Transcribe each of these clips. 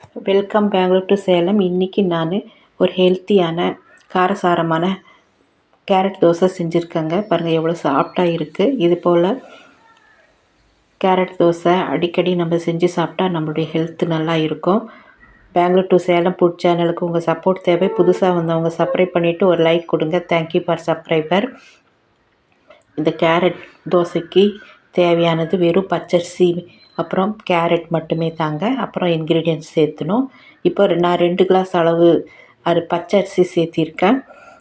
Welcome Bangalore to Salem இன்றைக்கி நான் ஒரு ஹெல்த்தியான காரசாரமான கேரட் தோசை செஞ்சுருக்கேங்க. பாருங்கள் எவ்வளோ சாஃப்டாக இருக்குது இது போல் கேரட் தோசை அடிக்கடி நம்ம செஞ்சு சாப்பிட்டா நம்மளுடைய ஹெல்த் நல்லா இருக்கும். பெங்களூர் டு சேலம் புட் சேனலுக்கு உங்கள் சப்போர்ட் தேவை. புதுசாக வந்தவங்க சப்ஸ்கிரைப் பண்ணிவிட்டு ஒரு லைக் கொடுங்க. தேங்க்யூ ஃபார் சப்ஸ்கிரைபர் இந்த கேரட் தோசைக்கு தேவையானது வெறும் பச்சரிசி அப்புறம் கேரட் மட்டுமே தாங்க. அப்புறம் இன்க்ரீடியன்ட்ஸ் சேர்த்துணும். இப்போ நான் ரெண்டு கிளாஸ் அளவு அது பச்சரிசி சேர்த்திருக்கேன்.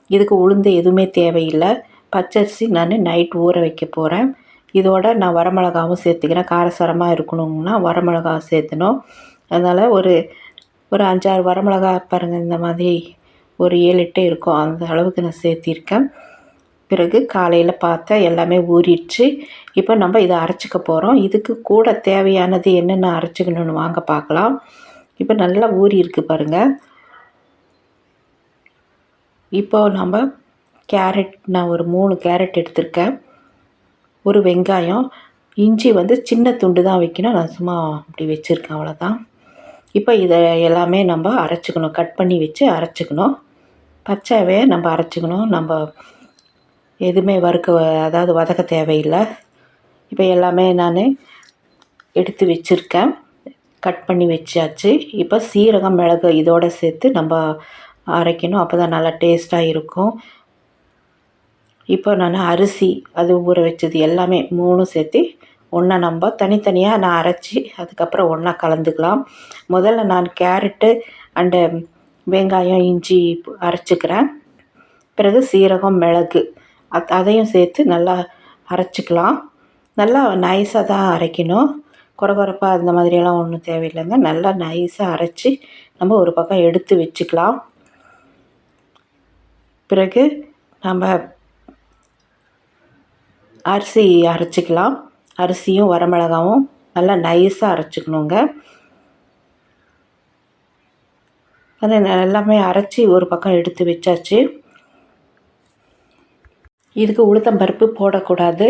இதுக்கு உளுந்து எதுவுமே தேவையில்லை. பச்சரிசி நான் நைட் ஊற வைக்க போகிறேன் இதோட நான் வரமிளகாவும் சேர்த்துக்கிறேன். காரசாரமாக இருக்கணும்னா வரமிளகா சேர்த்தணும். அதனால் ஒரு ஒரு அஞ்சாறு வரமிளகா பாருங்கள் இந்த மாதிரி ஒரு ஏழு எட்டு இருக்கும். அந்த அளவுக்கு நான் சேர்த்திருக்கேன். பிறகு காலையில் பார்த்தா எல்லாமே ஊறிடுச்சு. இப்போ நம்ம இதை அரைச்சிக்க போகிறோம் இதுக்கு கூட தேவையானது என்னென்ன அரைச்சிக்கணும்னு வாங்க பார்க்கலாம். இப்போ நல்லா ஊறி இருக்குது பாருங்கள் இப்போ நம்ம கேரட் நான் ஒரு மூணு கேரட் எடுத்திருக்கேன். ஒரு வெங்காயம் இஞ்சி வந்து சின்ன துண்டு தான் வைக்கணும். நான் சும்மா அப்படி வச்சுருக்கேன் அவ்வளோதான் இப்போ இதை எல்லாமே நம்ம அரைச்சிக்கணும். கட் பண்ணி வச்சு அரைச்சிக்கணும். பச்சாவே நம்ம அரைச்சிக்கணும். நம்ம எதுவுமே வறுக்க அதாவது வதக்க தேவையில்லை. இப்போ எல்லாமே நான் எடுத்து வச்சுருக்கேன். கட் பண்ணி வச்சாச்சு. இப்போ சீரகம் மிளகு இதோடு சேர்த்து நம்ம அரைக்கணும். அப்போ தான் நல்லா டேஸ்ட்டாக இருக்கும். இப்போ நான் அரிசி அது ஊற வச்சது எல்லாமே மூணும் சேர்த்து ஒன்றா நம்ம தனித்தனியாக நான் அரைச்சி அதுக்கப்புறம் ஒன்றா கலந்துக்கலாம். முதல்ல நான் கேரட்டு அண்டு வெங்காயம் இஞ்சி அரைச்சிக்கிறேன். பிறகு சீரகம் மிளகு. அதையும் சேர்த்து நல்லா அரைச்சிக்கலாம். நல்லா நைஸாக தான் அரைக்கணும். கொரகொரப்பாக அந்த மாதிரியெல்லாம் ஒன்றும் தேவையில்லைங்க. நல்லா நைஸாக அரைச்சி நம்ம ஒரு பக்கம் எடுத்து வச்சுக்கலாம். பிறகு நம்ம அரிசி அரைச்சிக்கலாம். அரிசியும் வரமிளகாவும் நல்லா நைஸாக அரைச்சிக்கணுங்க. அது எல்லாமே அரைச்சி ஒரு பக்கம் எடுத்து வச்சாச்சு. இதுக்கு உளுத்தம் பருப்பு போடக்கூடாது.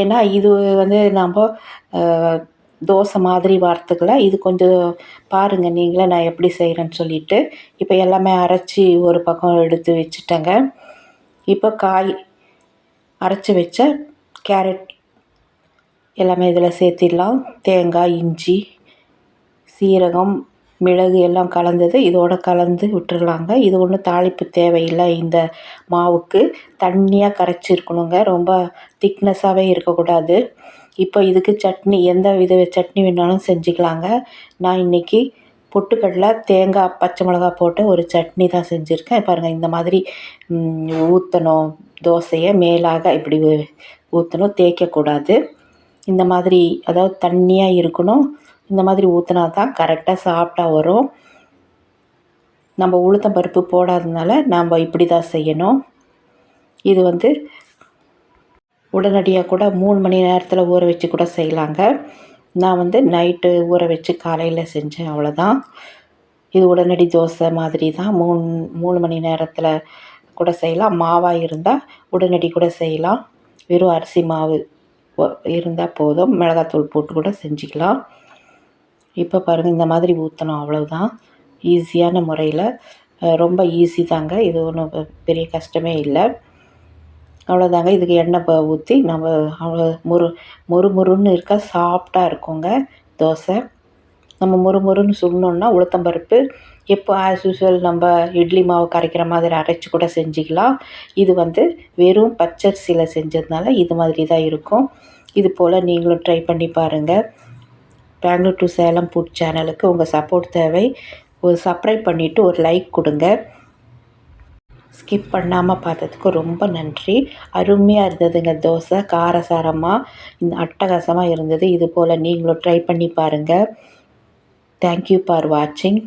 ஏன்னா இது வந்து நம்ம தோசை மாதிரி வார்த்துக்கல. இது கொஞ்சம் பாருங்கள் நீங்களே நான் எப்படி செய்கிறேன்னு சொல்லிவிட்டு இப்போ எல்லாமே அரைச்சி ஒரு பக்கம் எடுத்து வச்சுட்டேங்க. இப்போ காய் அரைச்சி வச்ச கேரட் எல்லாமே இதில் சேர்த்திடலாம். தேங்காய் இஞ்சி சீரகம் மிளகு எல்லாம் கலந்தது இதோடு கலந்து விட்டுருலாங்க இது ஒன்றும் தாளிப்பு தேவையில்லை இந்த மாவுக்கு. தண்ணியாக கரைச்சிருக்கணுங்க. ரொம்ப திக்னஸாகவே இருக்கக்கூடாது. இப்போ இதுக்கு சட்னி எந்த வித சட்னி வேணாலும் செஞ்சுக்கலாங்க. நான் இன்றைக்கி பொட்டுக்கடலை தேங்காய் பச்சை மிளகா போட்டு ஒரு சட்னி தான் செஞ்சுருக்கேன். பாருங்கள் இந்த மாதிரி ஊற்றணும் தோசையை மேலாக இப்படி ஊற்றணும் தேய்க்கக்கூடாது. இந்த மாதிரி அதாவது தண்ணியாக இருக்கணும். இந்த மாதிரி ஊற்றினா தான் கரெக்டாக சாப்பிட்டா வரும். நம்ம உளுத்தம் பருப்பு போடாததுனால நாம் இப்படி தான் செய்யணும். இது வந்து உடனடியாக கூட மூணு மணி நேரத்தில் ஊற வச்சு கூட செய்யலாங்க. நான் வந்து நைட்டு ஊற வச்சு காலையில் செஞ்சேன் அவ்வளோதான் இது உடனடி தோசை மாதிரி தான் மூணு மூணு மணி நேரத்தில் கூட செய்யலாம். மாவாக இருந்தால் உடனடி கூட செய்யலாம். வெறும் அரிசி மாவு இருந்தால் போதும். மிளகாத்தூள் போட்டு கூட செஞ்சுக்கலாம். இப்போ பாருங்கள் இந்த மாதிரி ஊற்றணும் அவ்வளவுதான். ஈஸியான முறையில். ரொம்ப ஈஸி தாங்க. இது ஒன்றும் பெரிய கஷ்டமே இல்லை. அவ்வளோதாங்க இதுக்கு எண்ணெய் ஊற்றி நம்ம அவ்வளோ முறு மொறு மொறுன்னு இருக்கா சாஃப்டாக இருக்குங்க தோசை. நம்ம மொறு மொறுன்னு சுடணுன்னா உளுத்தம்பருப்பு எப்போ ஆஸ் யூஸ்வல் நம்ம இட்லி மாவு கரைக்கிற மாதிரி அரைச்சி கூட செஞ்சுக்கலாம். இது வந்து வெறும் பச்சரிசியில் செஞ்சதுனால இது மாதிரி தான் இருக்கும். இது போல் நீங்களும் ட்ரை பண்ணி பாருங்கள் பெங்களூர் டு சேலம் ஃபுட் சேனலுக்கு உங்கள் சப்போர்ட் தேவை. ஒரு சப்ஸ்கிரைப் பண்ணிவிட்டு ஒரு லைக் கொடுங்க. ஸ்கிப் பண்ணாமல் பார்த்ததுக்கு ரொம்ப நன்றி. அருமையாக இருந்ததுங்க தோசை. காரசாரமாக இந்த அட்டகாசமாக இருந்தது. இது போல் நீங்களும் ட்ரை பண்ணி பாருங்கள் தேங்க்யூ ஃபார் வாட்சிங்